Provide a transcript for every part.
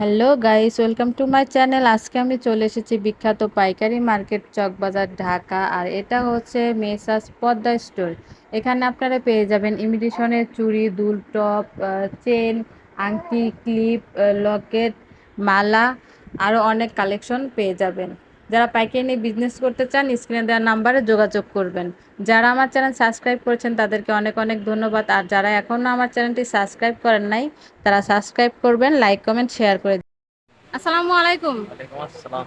Hello guys welcome to my channel আজকে আমি চলে এসেছি বিখ্যাত পাইকারি মার্কেট চকবাজার ঢাকা, আর এটা হচ্ছে মেসাস পদ্মা স্টোর। এখানে আপনারা পেয়ে যাবেন ইমিটেশনের চুড়ি, দুল, টপ চেন আংটি ক্লিপ লকেট মালা আরও অনেক কালেকশন পেয়ে যাবেন। যারা পাইকারি নিয়ে বিজনেস করতে চান স্ক্রিনে দেওয়া নাম্বারে যোগাযোগ করবেন। যারা আমার চ্যানেল সাবস্ক্রাইব করেছেন তাদেরকে অনেক অনেক ধন্যবাদ। আর যারা এখনও আমার চ্যানেলটি সাবস্ক্রাইব করেন নাই তারা সাবস্ক্রাইব করবেন লাইক কমেন্ট শেয়ার করে আসসালামু আলাইকুম। আসসালাম।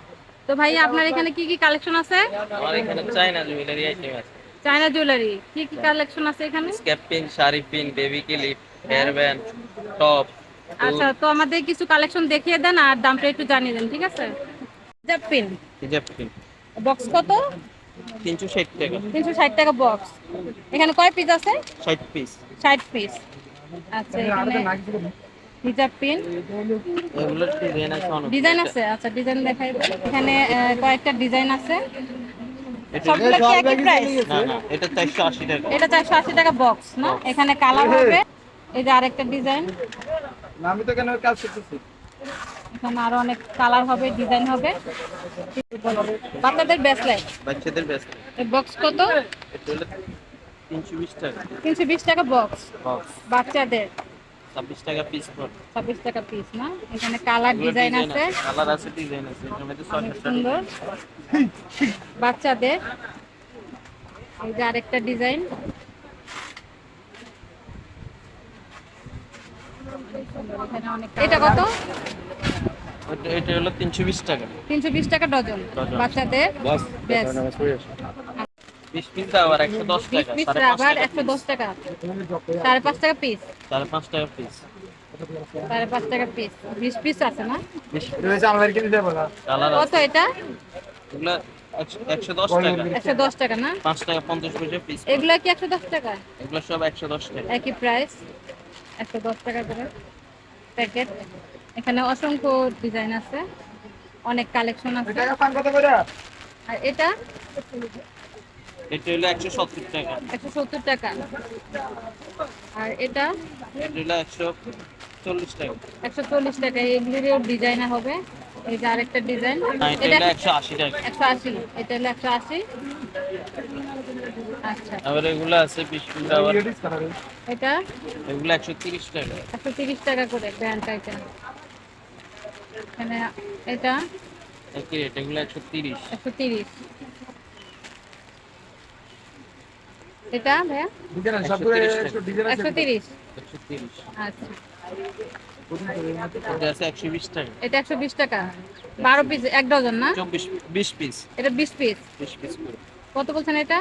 তো ভাই আপনার এখানে কি কি কালেকশন আছে? আমার এখানে চাইনা জুয়েলারি আইটেম আছে। চায়না জুয়েলারি কি কি কালেকশন আছে এখানে? স্ক্যাপ pin sari pin baby clip hair band top আচ্ছা তো আমাদের কিছু কালেকশন দেখিয়ে দেন আর দামটা একটু জানিয়ে দেন ঠিক আছে? হিজাব পিন হিজাব বক্স কত? তিনশো ষাট টাকা। তিনশো ষাট টাকা বক্স। এখানে কয় পিস আছে? ষাট পিস ষাট পিস আচ্ছা এখানে হিজাব পিন এগুলোর ডিজাইন আছে অনেক ডিজাইন আছে। আচ্ছা ডিজাইন দেখাই। এখানে কয়েকটা ডিজাইন আছে। এটা সবগুলো কি একই প্রাইস না না এটা চারশো আশি টাকা। এটা চারশো আশি টাকা বক্স না? এখানে কালার হবে। এই যে আরেকটা ডিজাইন। আমি তো কেন কাজ করতেছি। এখানে আরও অনেক কালার হবে ডিজাইন হবে। বাচ্চাদের ব্রেসলেট বাচ্চাদের ব্যস্ত এই বক্স কত? তিনশো বিশ টাকা। তিনশো বিশ টাকা বক্স বাচ্চাদের। ছাব্বিশ টাকা পিস পড়ে ছাব্বিশ টাকা পিস না? এখানে কালার ডিজাইন আছে। কালার আছে ডিজাইন আছে। সুন্দর। বাচ্চাদের। এই যে আরেকটা ডিজাইন এটা কত? এটা হলো তিনশো বিশ টাকা। তিনশো বিশ টাকা ডজন। বাচ্চাদের? ব্যাস বিশ। পিস আবার একশো দশ বিশ টাকা পিস সাড়ে পাঁচ টাকা একশো দশ টাকা। সাড়ে পাঁচ টাকা পিস সাড়ে পাঁচ টাকা পিস সাড়ে পাঁচ টাকা পিস বিশ পিস আছে না? কত এটা? একশো- একশো দশ টাকা। একশো দশ টাকা না? পাঁচ টাকা পঞ্চাশ পয়সা পিস এগুলো কি একশো দশ টাকা? এগুলো সব একশো দশ টাকা। একই প্রাইস একশো দশ টাকা করে প্যাকেট এখানে অসংখ্য ডিজাইন আছে। অনেক কালেকশন আছে। টাকা পান কত করে? আর এটা? এটা হলো একশো সত্তর টাকা। একশো সত্তর টাকা। আর এটা? এটা হলো একশো চল্লিশ টাকা। একশো চল্লিশ টাকা। এগুলিরও ডিজাইন হবে। এই যে আরেকটা ডিজাইন। এটা এটা হলো একশো আশি টাকা। একশো আশি। এটা হলো একশো আশি। আচ্ছা। আবার এগুলো আছে বিশ পিস আবার। এটা? এগুলো একশো তিরিশ টাকা। একশো তিরিশ টাকা করে প্যান্ট আইটেম। এখানে এটা? একই রেট এগুলো একশো তিরিশ। একশো তিরিশ। এটা ভাইয়া? একশো তিরিশ একশো আচ্ছা। এটা একশো বিশ টাকা। এটা একশো বিশ টাকা। বারো পিস এক ডজন না? চব্বিশ বিশ পিস এটা বিশ পিস বিশ পিস করে। কত বলছেন এটা?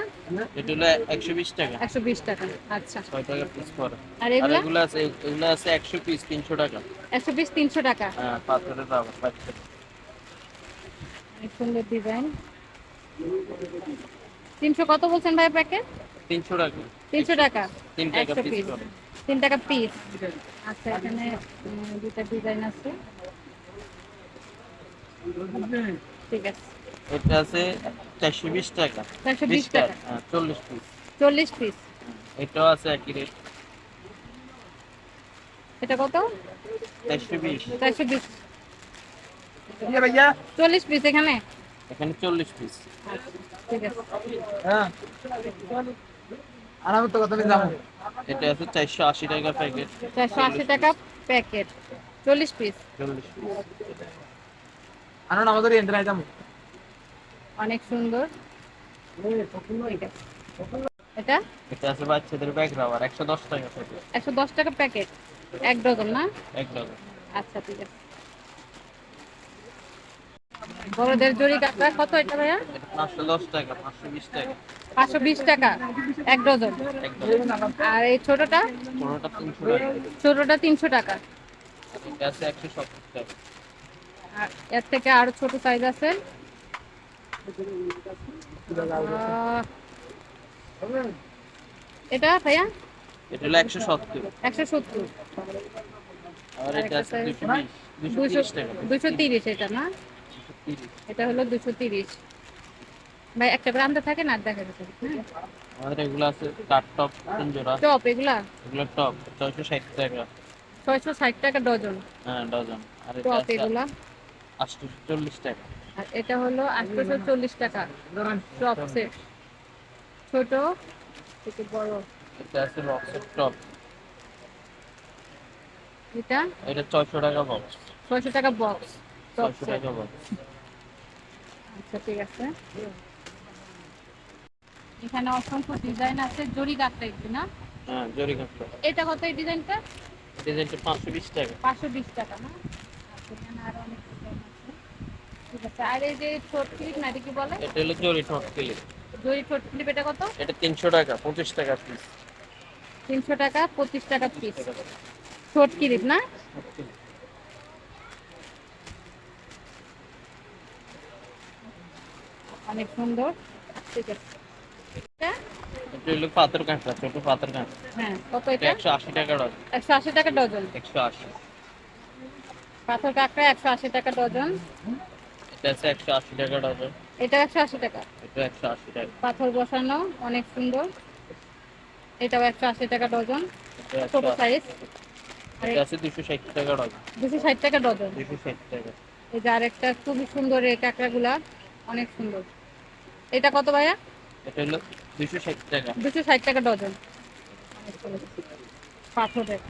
এটা হলো একশো বিশ টাকা। একশো বিশ টাকা আচ্ছা। ছয় টাকা পিস আর এগুলো? এগুলো আছে এগুলো আছে একশো পিস তিনশো টাকা। একশো বিশ তিনশো টাকা? হ্যাঁ পাথরের রাবার অনেক সুন্দর ডিজাইন তিনশো কত বলছেন ভাই প্যাকেট তিনশো টাকা। তিনশো টাকা? তিন টাকা একশো পিস পিস তিন টাকা পিস আচ্ছা এখানে দুটা ডিজাইন আছে। ঠিক আছে। এটা আছে চারশো বিশ টাকা। চারশো বিশ বিশ টাকা টাকা। হ্যাঁ চল্লিশ পিস। চল্লিশ পিস। এটাও আছে একই রেট এটা কত? চারশো বিশ। চারশো বিশ। ইয়ে ভাইয়া। চল্লিশ পিস এখানে? এখানে চল্লিশ পিস। ঠিক আছে। হ্যাঁ। আর আমি তো কত যাব এটা আছে চারশো আশি টাকা প্যাকেট চারশো আশি টাকা প্যাকেট চল্লিশ পিস। চল্লিশ পিস। আর আমাদের এন্টার আইতাম অনেক সুন্দর। এটা? এটা আছে বাচ্চাদের ব্যাগ রাবার একশো দশ টাকা প্যাকেট একশো দশ টাকা প্যাকেট এক ডজন না? এক ডজন। আচ্ছা ঠিক আছে। বড়দের জরি কাঁকড়া কত এটা ভাইয়া? এটা পাঁচশো দশ টাকা পাঁচশো বিশ টাকা। পাঁচশো বিশ টাকা এক ডজন। আর এই ছোটটা? পনেরোটা তিনশো টাকা। ছোটটা তিনশো টাকা। এটা আছে একশো সত্তর টাকা। আর এর থেকে আরও ছোট সাইজ আছে? এটা ভাইয়া? এটা হলো আর টাকা। এটা না? এটা হলো দুশো তিরিশ। ভাই একটা করে থাকে না দেখা হ্যাঁ? আমাদের এগুলো আছে টপ তিন জোড়া। টপ এগুলা? এগুলো টপ ছয়শো ষাট টাকা। ছয়শো ষাট টাকা ডজন। হ্যাঁ ডজন। আর এটা টপ এগুলা? টাকা। আর এটা হলো আটশোশো চল্লিশ টাকা টপ সেট ছোট থেকে বড়। এটা আছে বক্সের টপ এটা? এটা ছয়শো টাকা বক্স ছয়শো টাকা বক্স টপ ছয়শো সেট টাকা বক্স আচ্ছা ঠিক আছে। এখানে অসংখ্য ডিজাইন আছে। জরি কাঠটা একটু না? হ্যাঁ জরি এটা কত এই ডিজাইনটা ডিজাইনটা পাঁচশো বিশ টাকা। পাঁচশো বিশ টাকা না? আচ্ছা, এখানে আরও অনেক ঠিক আছে। আর এই যে ক্লিপ না এটা কি বলে? এটা হলো জরি ঠোঁট ক্লিপ জরি ছোট ক্লিপ এটা কত? এটা তিনশো টাকা পঁচিশ টাকা পিস তিনশো টাকা পঁচিশ টাকা পিস ছোট ক্লিপ না? অনেক সুন্দর। ঠিক আছে। এটা? হলো পাথর কাঁকড়া ছোট পাথর কাঁকড়া হ্যাঁ কত এটা এটা? একশো আশি টাকা ডজন। একশো আশি টাকা ডজন। একশো আশি। পাথর কাঁকড়া একশো আশি টাকা ডজন। এটা আছে একশো আশি টাকা এটা টাকা। এটা পাথর বসানো অনেক সুন্দর। এটাও একশো আশি টাকা ডজন ছোট সাইজ এটা আছে টাকা ডজন দুশো ষাট টাকা ডজন দুশো ষাট টাকা। এই যে আরেকটা খুবই সুন্দর এই কাঁকড়াগুলা অনেক সুন্দর। এটা কত ভাইয়া? এটা হলো দুশো ষাট টাকা। দুশো ষাট টাকা ডজন পাথরের।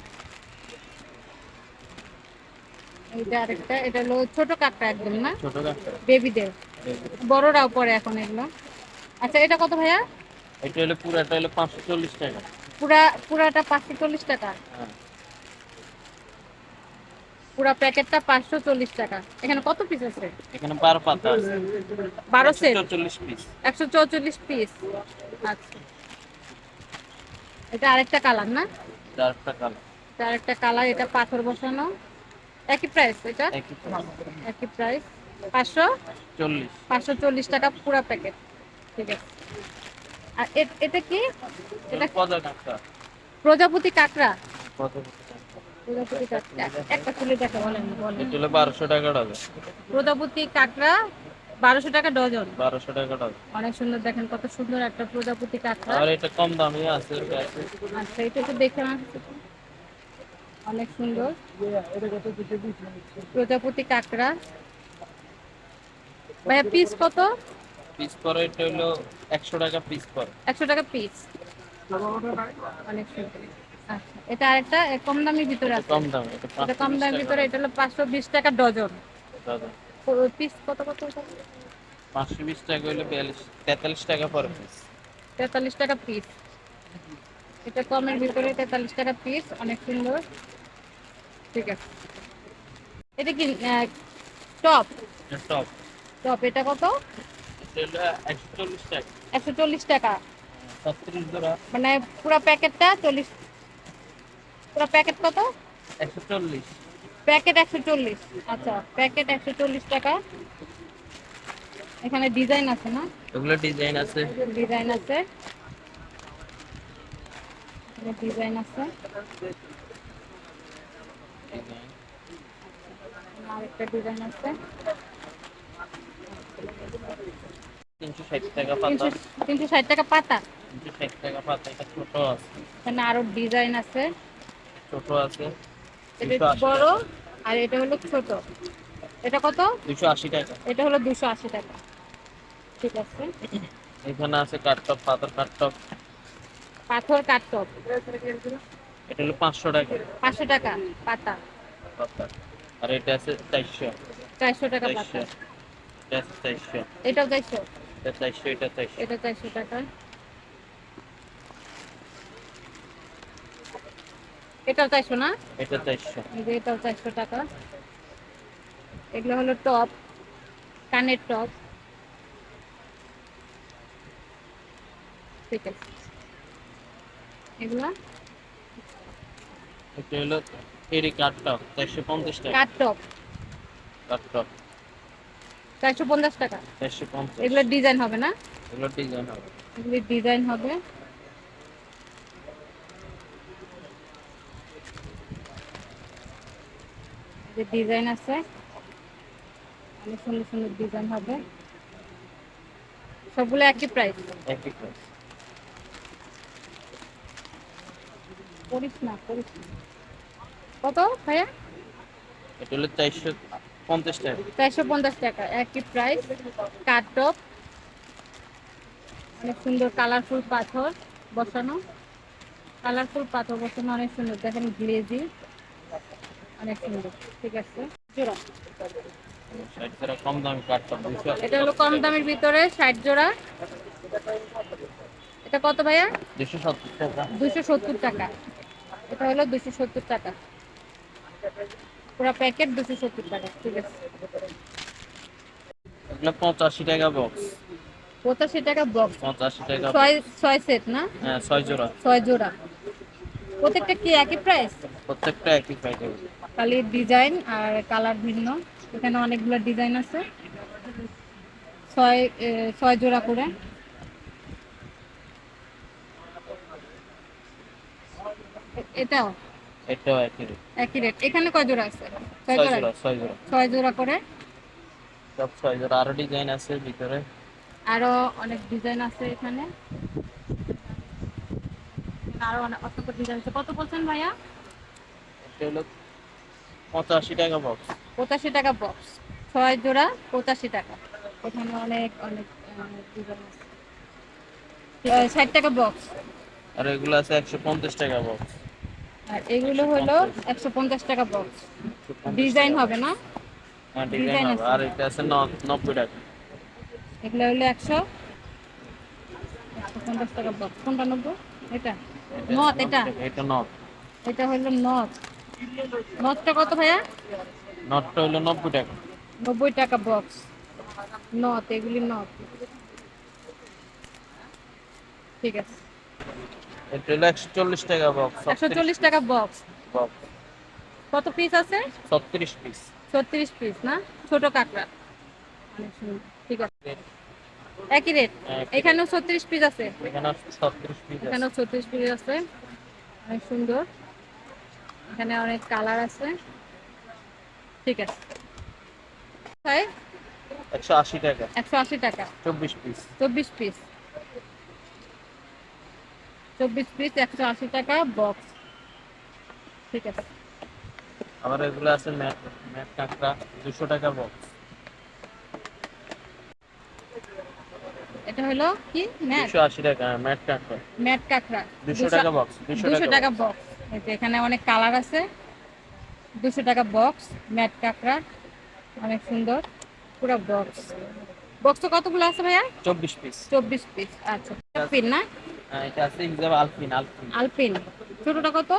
যে আরেকটা এটা হলো ছোট কাঁকড়া একদম না? ছোট কাঁকড়া বেবিদের। বড়রাও পরে এখন এগুলো। আচ্ছা এটা কত ভাইয়া? এটা হলো পুরাটা হলো পাঁচশো চল্লিশ টাকা। পুরা পুরাটা পাঁচশো চল্লিশ টাকা? হ্যাঁ। পুরা প্যাকেটটা পাঁচশো চল্লিশ টাকা। এখানে কত পিস আছে? এখানে বারো পাতা আছে। বারো সেট চল্লিশ পিস একশো চৌচল্লিশ পিস আচ্ছা। এটা আরেকটা কালার না? চারটা কালার এটা আরেকটা কালার এটা পাথর বসানো। একই প্রাইস এটা? একই প্রাইস পাঁচশো? চল্লিশ। পাঁচশো চল্লিশ টাকা পুরা প্যাকেট ঠিক আছে। আর এটা কি? এটা প্রজাপতি কাঁকড়া। প্রজাপতি কাঁকড়া? একটা তুলে দেখা বলেন বলেন। বারোশো টাকা ডজন। প্রজাপতি কাঁকড়া বারোশো টাকা ডজন। বারোশো টাকা ডজন। অনেক সুন্দর দেখেন কত সুন্দর একটা প্রজাপতি কাঁকড়া। আর এটা কম দামে আছে আচ্ছা এটা তো দেখে না অনেক সুন্দর। প্রজাপতি কাঁকড়া। ভাইয়া পিস কত? পিস পরে এটা হলো একশো টাকা পিস পরে। একশো টাকা পিস অনেক সুন্দর। আচ্ছা এটা আরেকটা কম দামের ভিতরে আছে। কম দামে এটা কম দামের ভিতরে এটা হলো পাঁচশো বিশ টাকা ডজন। ডজন পিস কত কত পাঁচশো বিশ টাকা হলো বিয়াল্লিশ তেতাল্লিশ টাকা পর পিস তেতাল্লিশ টাকা পিস এটা কমের ভিতরে তেতাল্লিশ টাকা পিস অনেক সুন্দর। ঠিক আছে। এটা কি টপ? টপ। টপ এটা কত? একশো চল্লিশ টাকা। মানে পুরো প্যাকেটটা চল্লিশ পুরো প্যাকেট কত? একশো চল্লিশ প্যাকেট একশো চল্লিশ আচ্ছা প্যাকেট একশো চল্লিশ টাকা। এখানে ডিজাইন আছে না? এগুলো ডিজাইন আছে। ডিজাইন আছে। ডিজাইন আছে। আরেকটা ডিজাইন আছে। তিনশো ষাট টাকা পাতা। তিনশো তিনশো ষাট টাকা পাতা? তিনশো ষাট টাকা পাতা এটা ছোট আছে। এখানে আরও ডিজাইন আছে। ছোট আছে। এটা বড় আর এটা হলো ছোট। এটা কত? দুশো আশি টাকা। এটা হলো দুশো আশি টাকা। ঠিক আছে। এখানে আছে পাথর কাঠটপ। পাথর কাঠটপ। এটা হলো পাঁচশো টাকা। পাঁচশো টাকা পাতা। পাতা। আর এটা আছে চারশো। চারশো টাকা পাতা। এটা আছে চারশো। এটাও চারশো? এটা চারশো এটা চারশো। এটা চারশো টাকা। এটাও চারশো না? এটা চারশো। এটাও চারশো টাকা। এগুলো হলো টপ কানের টপ। ঠিক আছে। এগুলা? এটা হলো এরি কাঠটপ চারশো পঞ্চাশ টাকা। কাঠ টপ কাঠটপ। চারশো পঞ্চাশ টাকা? চারশো পঞ্চাশ। এগুলো ডিজাইন হবে না? ডিজাইন হবে। ডিজাইন হবে। যে ডিজাইন আছে অনেক সুন্দর সুন্দর ডিজাইন হবে। সবগুলো একই প্রাইস একই প্রাইস করিস না করিস না। কত ভাইয়া? এটা হলো চারশো পঞ্চাশ টাকা। চারশো পঞ্চাশ টাকা একই প্রাইস কাট টপ অনেক সুন্দর কালারফুল পাথর বসানো। কালারফুল পাথর বসানো অনেক সুন্দর দেখেন গ্লেজি অনেক সুন্দর ঠিক আছে? জোড়া। কম দামি এটা হলো কম দামের ভিতরে ষাট জোড়া। এটা কত ভাইয়া? দুশো সত্তর টাকা। দুশো সত্তর টাকা। এটা হলো দুশো সত্তর টাকা। পুরো প্যাকেট দুশো সত্তর টাকা ঠিক আছে। এগুলো পঁচাশি টাকা বক্স পঁচাশি টাকা বক্স পঁচাশি টাকা ছয় ছয় সেট না? হ্যাঁ ছয় জোড়া। ছয় জোড়া। প্রত্যেকটা কি একই প্রাইস প্রত্যেকটা একই প্রাইস খালি ডিজাইন আর কালার ভিন্ন। এখানে অনেকগুলো ডিজাইন আছে। ছয় ছয় জোড়া করে। এটাও। এটাও একই রেট একই রেট এখানে কয় জোড়া আছে? ছয় জোড়া? জোড়া ছয় জোড়া। ছয় জোড়া করে? সব ছয় জোড়া। আরও ডিজাইন আছে ভিতরে। আরও অনেক ডিজাইন আছে এখানে। আরও অনেক অসংখ্য ডিজাইন আছে। কত বলছেন ভাইয়া? এটা হলো পঁচাশি টাকা বক্স পঁচাশি টাকা বক্স ছয় জোড়া পঁচাশি টাকা। এখানে অনেক অনেক ডিজাইন আছে। ষাট টাকা বক্স আর এগুলো আছে একশো পঞ্চাশ টাকা বক্স আর এগুলো হলো একশো পঞ্চাশ টাকা বক্স ডিজাইন হবে না? হ্যাঁ ডিজাইন হবে। আছে। আর এটা আছে ন- নব্বই টাকা। এগুলো হলো একশো একশো পঞ্চাশ টাকা বক্স কোনটা নেব? এটা? এটা নথ এটা? এটা নট এটা হলো নথ। নথটা কত ভাইয়া? নটটা হলো নব্বই টাকা। নব্বই টাকা বক্স নথ এগুলি নথ। ঠিক আছে। এটা হলো একশো চল্লিশ টাকা বক্স একশো চল্লিশ টাকা বক্স বক্স কত পিস আছে? ছত্রিশ পিস ছত্রিশ পিস না? ছোট কাঁকড়া। অনেক ঠিক আছে। একই রেট এখানেও ছত্রিশ পিস আছে? এখানে ছত্রিশ পিস আছে। এখানেও ছত্রিশ পিস আছে। অনেক সুন্দর। এখানে অনেক কালার আছে। ঠিক আছে। তাই? একশো আশি টাকা। একশো আশি টাকা। চব্বিশ পিস চব্বিশ পিস চব্বিশ পিস একশো আশি টাকা বক্স ঠিক আছে। আবার এগুলো আছে ম্যাট ম্যাট কাঁকড়া দুশো টাকা বক্স এটা হলো কি? ম্যাট? দুশো আশি টাকা ম্যাট কাঁকড়া। ম্যাট কাঁকড়া। দুশো টাকা বক্স দুশো দুশো টাকা টাকা বক্স এখানে অনেক কালার আছে। দুশো টাকা বক্স ম্যাট কাঁকড়া। অনেক সুন্দর। পুরো বক্স বক্স কতগুলো আছে ভাইয়া? চব্বিশ পিস চব্বিশ পিস আচ্ছা পিন না? এটা আছে হিসাবে আলপিন আলপিন আলপিন ছোটটা কত?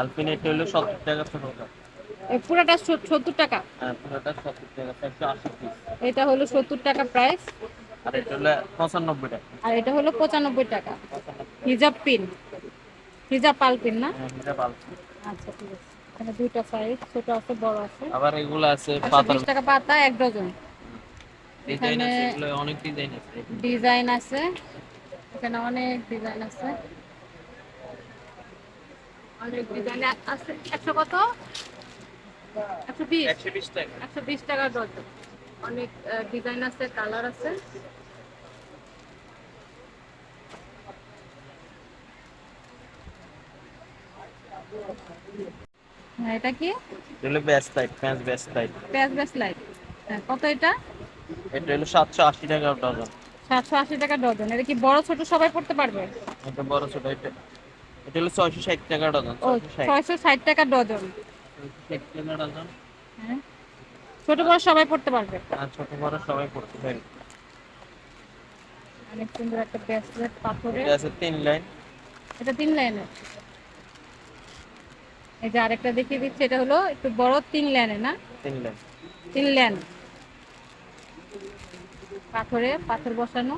আলপিন এটা হলো সত্তর টাকা ছোটটা পুরাটা সত্তর টাকা? হ্যাঁ পুরোটা সত্তর টাকা একশো আশি পিস। এটা হলো সত্তর টাকা প্রাইস আর এটা হলো পঁচানব্বই টাকা। আর এটা হলো পঁচানব্বই টাকা। হিজাব পিন। হিজাব পাল না? হ্যাঁ, এটা আলপিন আচ্ছা ঠিক আছে। এখানে দুইটা সাইজ ছোট আছে বড় আছে। আবার এগুলো আছে পাতার টাকা পাতা এক ডজন। ডিজাইন আছে এগুলো অনেক ডিজাইন আছে। ডিজাইন আছে। এখানে অনেক ডিজাইন আছে। অনেক ডিজাইন আছে। একশো কত? একশো বিশ। একশো বিশ টাকা। একশো বিশ টাকা ডজন অনেক ডিজাইন আছে কালার আছে। হ্যাঁ, এটা কি? এগুলো বেস্ট টাইপ প্যাঁচ বেস্ট টাইপ প্যাচ ব্যাস লাইট হ্যাঁ কত এটা? এটা হলো সাতশো আশি টাকা ডজন। সাতশো আশি টাকা ডজন। এটা কি বড় ছোট সবাই পড়তে পারবে? এটা বড় ছোট এটা এটা হলো ছয়শো ষাট টাকা ডজন ছয়শো ষাট। টাকা ডজন। ষাট টাকা ডজন। হ্যাঁ। ছোট বড় সবাই পড়তে পারবে। ছোট বড় সবাই পড়তে পারে অনেক সুন্দর একটা ব্রেসলেট পাথরের। এটা আছে তিন লাইন। এটা তিন লাইনের। এই যে আরেকটা দেখিয়ে দিচ্ছি এটা হলো একটু বড় তিন লাইনের না? তিন লাইন। তিন লাইন। পাথরে পাথর বসানো।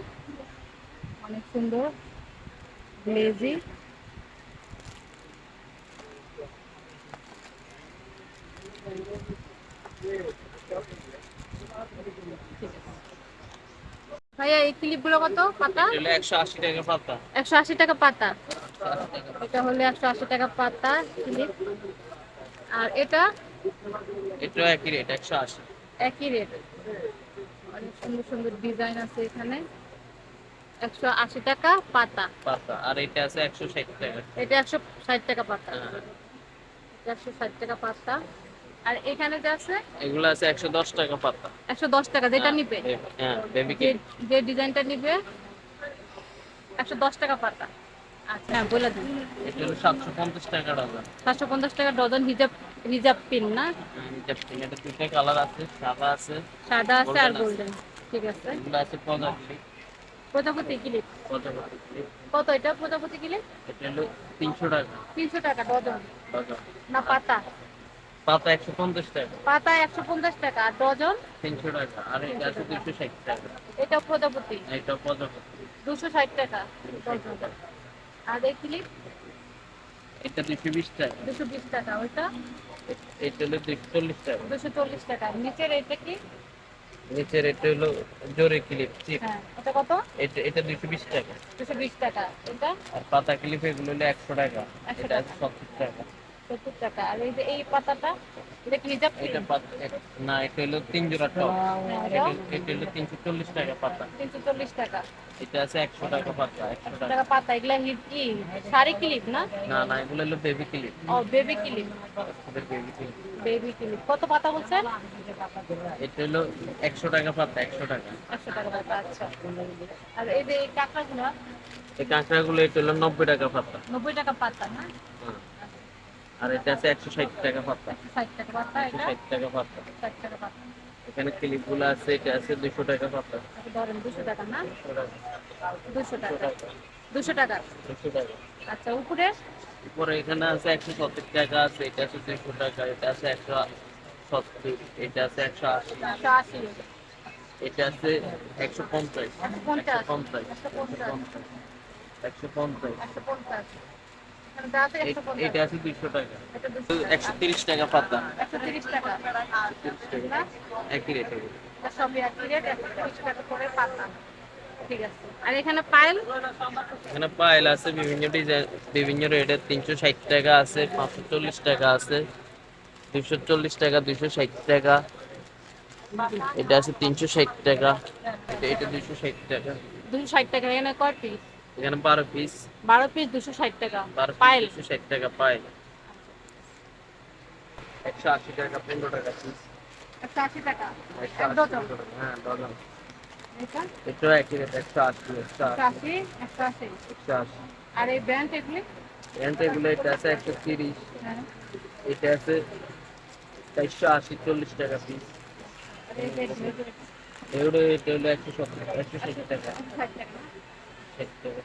অনেক সুন্দর। গ্লেজি ভাইয়া এই ক্লিপগুলো কত? পাতা? একশো আশি টাকা পাতা। একশো আশি টাকা পাতা। এটা হলো একশো আশি টাকা পাতা ক্লিপ আর এটা? এটাও একই রেট একশো আশি। একই রেট সুন্দর সুন্দর ডিজাইন আছে এখানে। একশো আশি টাকা পাতা। পাতা আর এটা আছে একশো ষাট টাকা। এটা একশো ষাট টাকা পাতা। হ্যাঁ। টাকা পাতা। আর এখানে যে আছে? এগুলো আছে একশো দশ টাকা পাতা। একশো দশ টাকা যেটা হ্যাঁ, নিবে। হ্যাঁ বেবি যে যে ডিজাইনটা নিবে একশো দশ টাকা পাতা। আচ্ছা হ্যাঁ বলে দিন এটা টাকা ডজন। সাতশো পঞ্চাশ টাকা ডজন হিজাব হিজাব পিন না? এটা কালার আছে সাদা আছে সাদা আছে আর গোল্ডেন ঠিক আছে। আছে প্রজাপতি প্রজাপতি ক্লিপ? প্রজাপতি কত এটা? প্রজাপতি ক্লিপ? এটা হলো টাকা। তিনশো টাকা ডজন। ডজন। না পাতা? পাতা একশো পঞ্চাশ টাকা। পাতা একশো পঞ্চাশ টাকা আর ডজন? তিনশো টাকা। আর এটা আছে টাকা। এটা প্রজাপতি এটা টাকা আর এই ক্লিপ? এটা টাকা। দুশো বিশ টাকা এটা হলো টাকা। নিচের এটা কি? নিচের এটা হলো জোরে ক্লিপ চিপ হ্যাঁ এটা কত? এটা এটা দুশো বিশ টাকা। দুশো বিশ টাকা। এটা? আর পাতা ক্লিপ এগুলো হলো একশো টাকা। 100 এটা আছে সত্তর টাকা। সত্তর টাকা। আর এই যে এই পাতাটা? এটা কি হিজাব এটা না এটা হলো তিন জোড়া টপ। এটা এটা হলো তিনশো চল্লিশ টাকা পাতা। তিনশো চল্লিশ টাকা। এটা আছে একশো টাকা পাতা একশো একশো টাকা। টাকা পাতা এগুলা হিট কি? শাড়ি ক্লিপ না? না না এগুলো হলো বেবি ক্লিপ ও baby clip baby clip baby clip কত পাতা বলছেন? এটা হলো একশো টাকা পাতা একশো টাকা। একশো টাকা পাতা আচ্ছা। আর এই যে এই কাঁকড়াগুলো? এই কাঁকড়াগুলো এটা হলো নব্বই টাকা পাতা। নব্বই টাকা পাতা না। আর এটা আছে একশো ষাট টাকা পাতা একশো ষাট টাকা পাতা এখানে ক্লিপগুলো আছে এটা আছে দুশো টাকা পাতা আচ্ছা, ধরেন দুশো টাকা না? দুশো টাকা। দুশো টাকা। দুশো টাকা। আচ্ছা উপরে? উপরে এখানে আছে একশো সত্তর টাকা আছে এটা আছে দুশো টাকা এটা আছে একশো সত্তর এটা আছে একশো আশি। একশো আশি। এটা আছে একশো পঞ্চাশ। পঞ্চাশ। পঞ্চাশ। একশো পঞ্চাশ। একশো পঞ্চাশ। এটা আছে দুশো টাকা। এটা দুশো একশো তিরিশ টাকা পাতা। একশো তিরিশ টাকা। তিরিশ টাকা। না একই রেট এগুলো। সবই একই রেট একশো তিরিশ টাকা করে পাতা। ঠিক আছে। আর এখানে পায়েল? এখানে পায়েল আছে বিভিন্ন ডিজাইন বিভিন্ন রেটের তিনশো ষাট টাকা আছে পাঁচশো চল্লিশ টাকা আছে দুশো চল্লিশ টাকা দুশো ষাট টাকা। এটা আছে তিনশো ষাট টাকা। এটা দুশো ষাট টাকা। দুশো ষাট টাকা। এখানে কয় পিস এখানে বারো পিস বারো পিস দুশো ষাট টাকা। বারো পায়েল। পিস ষাট টাকা পায়েল। একশো আশি টাকা পনেরো টাকা পিস একশো আশি টাকা। ডজন। হ্যাঁ ডজন। এটা এটাও একই রেট আর এই ব্যান্ড এগুলি? এগুলো এটা আছে একশো তিরিশ। হ্যাঁ। এটা আছে চারশো আশি চল্লিশ টাকা পিস এগুলো, এটা হলো একশো সত্তর একশো ষাট টাকা। ষাট টাকা। ষাট টাকা